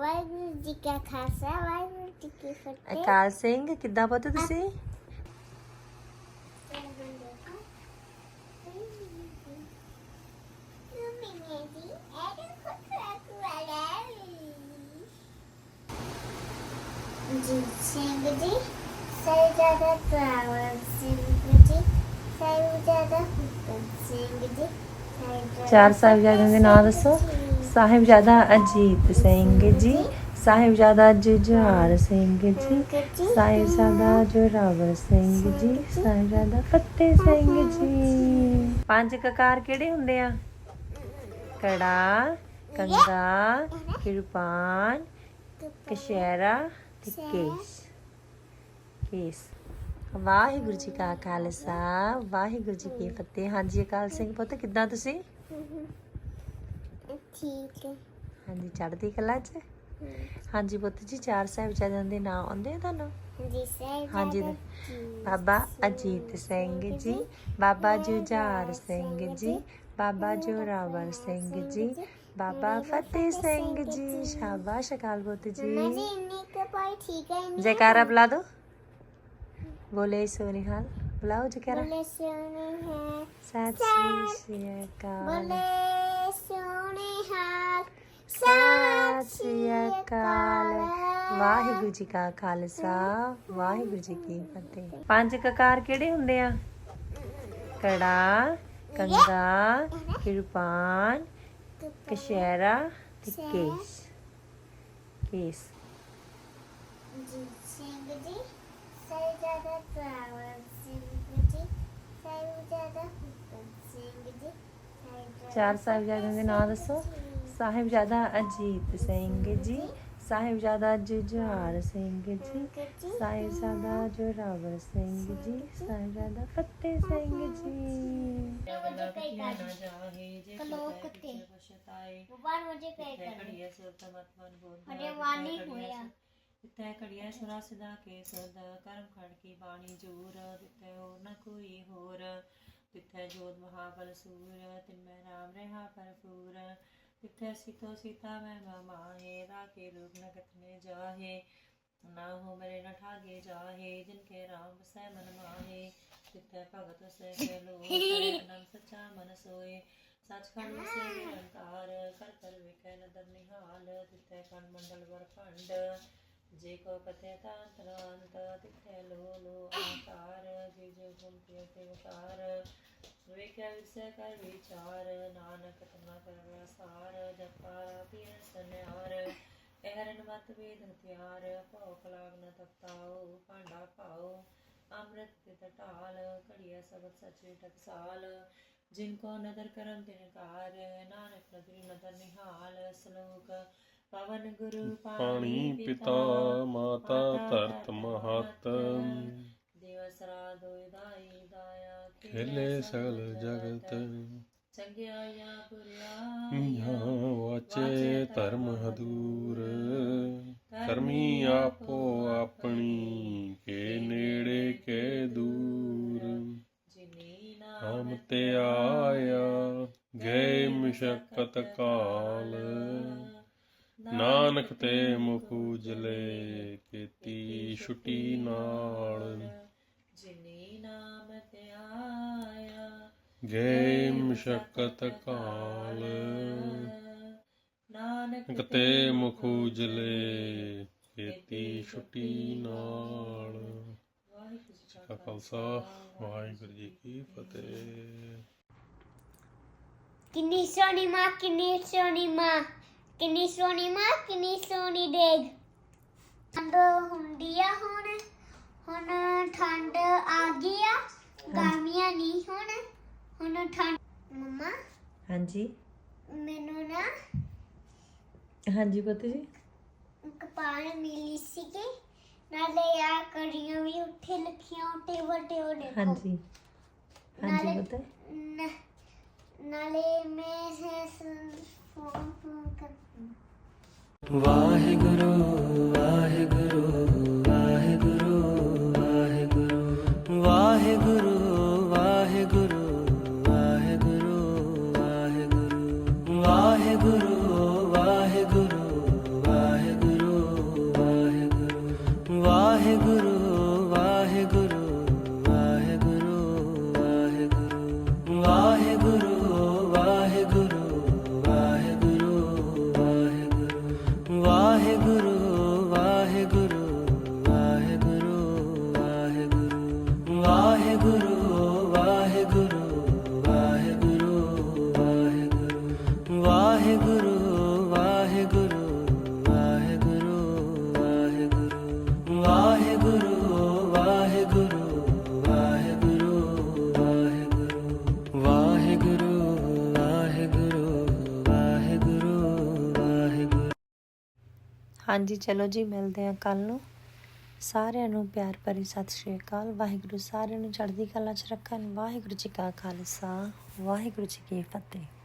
ਵਾਹਿਗੁਰੂ ਜੀ ਕਾ ਖਾਲਸਾ ਵਾਹਿਗੁਰੂ ਜੀ ਕੀ ਫਤਿਹ। ਅਕਾਲ ਸਿੰਘ ਕਿੱਦਾਂ ਪੁੱਤ ਤੁਸੀਂ? ਜੀ ਸਿੰਘ ਜੀ ਸਹਿਜਾਦਾ ਪ੍ਰਾਵਰ ਸਿੰਘ ਜੀ ਸਹਿਜਾਦਾ ਹੁਕਮ ਸਿੰਘ ਜੀ ਚਾਰ ਸਾਹਿਬਜ਼ਾਦਿਆਂ ਦੇ ਨਾਮ ਦੱਸੋ। ਸਾਹਿਬਜ਼ਾਦਾ ਅਜੀਤ ਸਿੰਘ ਜੀ, ਸਾਹਿਬਜ਼ਾਦਾ ਜੁਝਾਰ ਸਿੰਘ ਜੀ, ਸਾਹਿਬਜ਼ਾਦਾ ਜੋਰਾਵਰ ਸਿੰਘ ਜੀ, ਸਾਹਿਬਜ਼ਾਦਾ ਫਤਿਹ ਸਿੰਘ ਜੀ। ਪੰਜ ਕਕਾਰ ਕਿਹੜੇ ਹੁੰਦੇ ਆ? ਕੜਾ, ਕੰਗਾ, ਕਿਰਪਾਨ, ਕਸ਼ਹਿਰਾ ਤੇ ਕੇਸ। ਕੇਸ। ਵਾਹਿਗੁਰੂ ਜੀ ਕਾ ਖਾਲਸਾ, ਵਾਹਿਗੁਰੂ ਜੀ ਕੀ ਫਤਿਹ। ਹਾਂਜੀ ਅਕਾਲ ਸਿੰਘ ਪੁੱਤ, ਕਿੱਦਾਂ ਤੁਸੀਂ? ਠੀਕ ਹੈ। ਹਾਂਜੀ ਚੜ੍ਹਦੀ ਕਲਾ 'ਚ? ਹਾਂਜੀ ਪੁੱਤ ਜੀ ਚਾਰ ਸਾਹਿਬਜ਼ਾਦਿਆਂ ਦੇ ਨਾਮ ਆਉਂਦੇ ਆ ਤੁਹਾਨੂੰ? ਜੀ ਸਾਹਿਬ ਹਾਂਜੀ ਬਾਬਾ ਅਜੀਤ ਸਿੰਘ ਜੀ ਬਾਬਾ ਜੁਝਾਰ ਸਿੰਘ ਜੀ ਬਾਬਾ ਜੋਰਾਵਰ ਸਿੰਘ ਜੀ। ਬਾਬਾ ਫਤਿਹ ਸਿੰਘ ਜੀ। ਸ਼ਾਬਾਸ਼ ਅਕਾਲ ਪੁੱਤ ਜੀ। ਜੀ ਇੰਨੀ ਕੁ ਪਾਈ ਠੀਕ ਹੈ ਇੰਨੀ ਜੈਕਾਰਾ ਬੁਲਾ ਦੋ। ਬੋਲੇ ਸੋਨਿਹਾਲ ਬੁਲਾਓ ਜੈਕਾਰਾ। ਬੋਲੇ ਹੈ। ਸਤਿ ਸ਼੍ਰੀ ਅਕਾਲ। ਬੋਲੇ ਸਤਿ ਸ਼੍ਰੀ ਅਕਾਲ। ਵਾਹਿਗੁਰੂ ਜੀ ਕਾ ਖਾਲਸਾ ਵਾਹਿਗੁਰੂ ਜੀ ਕੀ ਫਤਿਹ। ਪੰਜ ਕਕਾਰ ਕਿਹੜੇ ਹੁੰਦੇ ਆ? ਕੜਾ ਕੰਗਾ ਕਿਰਪਾਨ ਕਸ਼ਹਿਰਾ ਤੇ ਕੇਸ। ਕੇਸ। ਜੀ ਸਿੰਘ ਜੀ ਸਹਿਜਾਦਾ ਪ੍ਰਾਵਰ ਸਿੰਘ ਜੀ ਸਹਿਜਾਦਾ ਹੁਕਮ ਸਿੰਘ ਜੀ ਚਾਰ ਸਾਹਿਬਜ਼ਾਦਿਆਂ ਦੇ ਨਾਮ ਦੱਸੋ। ਸਾਹਿਬਜ਼ਾਦਾ ਅਜੀਤ ਸਿੰਘ ਜੀ ਸਾਹਿਬਜ਼ਾਦਾ ਜੁਝਾਰ ਸਿੰਘ ਜੀ ਸਾਹਿਬਜ਼ਾਦਾ ਜੋਰਾਵਰ ਸਿੰਘ ਜੀ ਸਾਹਿਬਜ਼ਾਦਾ ਫਤਿਹ ਸਿੰਘ ਜੀ। ਕਲੋਕ ਤੇ ਬਾਰ ਮੁਝੇ ਕਹਿ ਕਰ ਅਰੇ ਵਾਲੀ ਹੋਇਆ ਤਿੱਥੈ ਘੜੀਐ ਸੁਰਾ ਸਿਦਾ ਕੇ ਸਦ ਕਰਮ ਖੜ ਕੀ ਬਾਣੀ ਜੂਰ ਤਿੱਥੈ ਹੋਰ ਨ ਕੋਈ ਹੋਰ ਤਿੱਥੈ ਜੋਤ ਮਹਾਬਲ ਸੂਰ ਤਿਨ ਮੈਂ ਰਾਮ ਰਹਾ ਭਰਪੂਰ विकसितो सीता में ममाहे राके रूप नगत में जाहे ना हो मेरे न ठागे जाहे जिनके राम से मन माहे तिथे भगत से कहलो नम सच्चा मन सोए सचखंड से निरंकार कर कर विकह नदर निहाल तिथे खंड मंडल वर फंड जे को कथे तांत्रांत तिथे लो लो आकार जे जो गुण प्रिय अवतार ਵੇਖਿਆ ਵਿਸੇ ਕਰ ਵਿਚਾਰ ਨਾਨਕ ਤਨਾ ਕਰ ਵਿਸਾਰ ਜਪਾ ਪੀਰ ਸਨਿਆਰ ehਰਨ ਮਤ ਵੇਦ ਹਥਿਆਰ ਭੋਖ ਲਾਗ ਨ ਤਪਤਾਓ ਭਾਂਡਾ ਪਾਓ ਅੰਮ੍ਰਿਤ ਤੇ ਟਟਾਲ ਘੜੀਆ ਸਬਦ ਸਚੇ ਟਕਸਾਲ ਜਿਨ ਕੋ ਨਦਰ ਕਰਮ ਤਿਨ ਕਾਰ ਨਾਨਕ ਨਦਰੀ ਨਦਰ ਨਿਹਾਲ ਸ਼ਲੋਕ ਪਵਨ ਗੁਰੂ ਪਾਣੀ ਪਿਤਾ ਮਾਤਾ ਧਰਤ ਮਹਤ ਦਿਵਸਰਾ ਦੋਇ ਦਾਈ ਦਾਇਆ ਖੇਲੇ ਸਗਲ ਜਗਤ। ਚੰਗਿਆਇਆ ਪੁਰਿਆ ਵਾਚੇ ਧਰਮ ਹਦੂਰ। ਕਰਮੀ ਆਪੋ ਆਪਣੀ ਕੇ ਨੇੜੇ ਕੇ ਦੂਰ। ਹਮ ਤੇ ਆਇਆ ਗਏ ਮੁਸ਼ਕਤ ਕਾਲ। ਨਾਨਕ ਤੇ ਮੁਖ ਉਜਲੇ ਕੀਤੀ ਛੁਟੀ ਨਾਲ। ਜਿਨੀ ਨਾਮ ਤੇ ਆਇਆ ਗਏ ਮੁਸ਼ਕਤ ਕਾਲ। ਨਾਨਕ ਕਤੇ ਮੁਖ ਉਜਲੇ ਕੀਤੀ ਛੁਟੀ ਨਾਲ। ਵਾਹਿਗੁਰੂ ਜੀ ਕਾ ਕਾ ਖਾਲਸਾ ਵਾਹਿਗੁਰੂ ਜੀ ਕੀ ਫਤਿਹ। ਕਿੰਨੀ ਸੋਹਣੀ ਮਾਂ ਕਿੰਨੀ ਸੋਹਣੀ ਮਾਂ ਕਿੰਨੀ ਸੋਹਣੀ ਮਾਂ ਕਿੰਨੀ ਸੋਹਣੀ ਡੇਗ ਠੰਡ ਹੁੰਦੀ ਆ ਹੁਣ ਹੁਣ ਠੰਡ ਆ ਗਈ ਆ ਗਰਮੀਆਂ ਨਹੀਂ ਹੁਣ ਹੁਣ ਠੰਡ। ਮਮਾ ਹਾਂਜੀ। ਮੈਨੂੰ ਨਾ ਹਾਂਜੀ ਪੁੱਤ ਜੀ। ਕਪਾਲ ਮਿਲੀ ਸੀਗੀ ਨਾਲੇ ਆ ਕੜੀਆਂ ਵੀ ਉੱਥੇ ਲਿਖੀਆਂ ਟੇਬਲ ਤੇ ਉਹ ਦੇਖੋ। ਹਾਂਜੀ। ਹਾਂਜੀ ਨਾਲੇ- ਪੁੱਤ। ਨ- ਨਾਲੇ ਮੈਂ ਫੋਨ ਫੋਨ ਕਰ ਵਾਹਿਗੁਰੂ ਵਾਹਿਗੁਰੂ। ਵਾਹਿਗੁਰੂ ਵਾਹਿਗੁਰੂ ਵਾਹਿਗੁਰੂ ਵਾਹਿਗੁਰੂ ਵਾਹਿਗੁਰੂ ਵਾਹਿਗੁਰੂ ਵਾਹਿਗੁਰੂ ਵਾਹਿਗੁਰੂ ਵਾਹਿਗੁਰੂ ਵਾਹਿਗੁਰੂ ਵਾਹਿਗੁਰੂ ਵਾਹਿਗੁਰੂ ਹਾਂਜੀ ਚਲੋ ਜੀ ਮਿਲਦੇ ਆ ਕੱਲ ਨੂੰ ਸਾਰਿਆਂ ਨੂੰ ਪਿਆਰ ਭਰੀ ਸਤਿ ਸ਼੍ਰੀ ਅਕਾਲ ਵਾਹਿਗੁਰੂ ਸਾਰਿਆਂ ਨੂੰ ਚੜ੍ਹਦੀ ਕਲਾ 'ਚ ਰੱਖਣ ਵਾਹਿਗੁਰੂ ਜੀ ਕਾ ਖਾਲਸਾ ਵਾਹਿਗੁਰੂ ਜੀ ਕੀ ਫਤਿਹ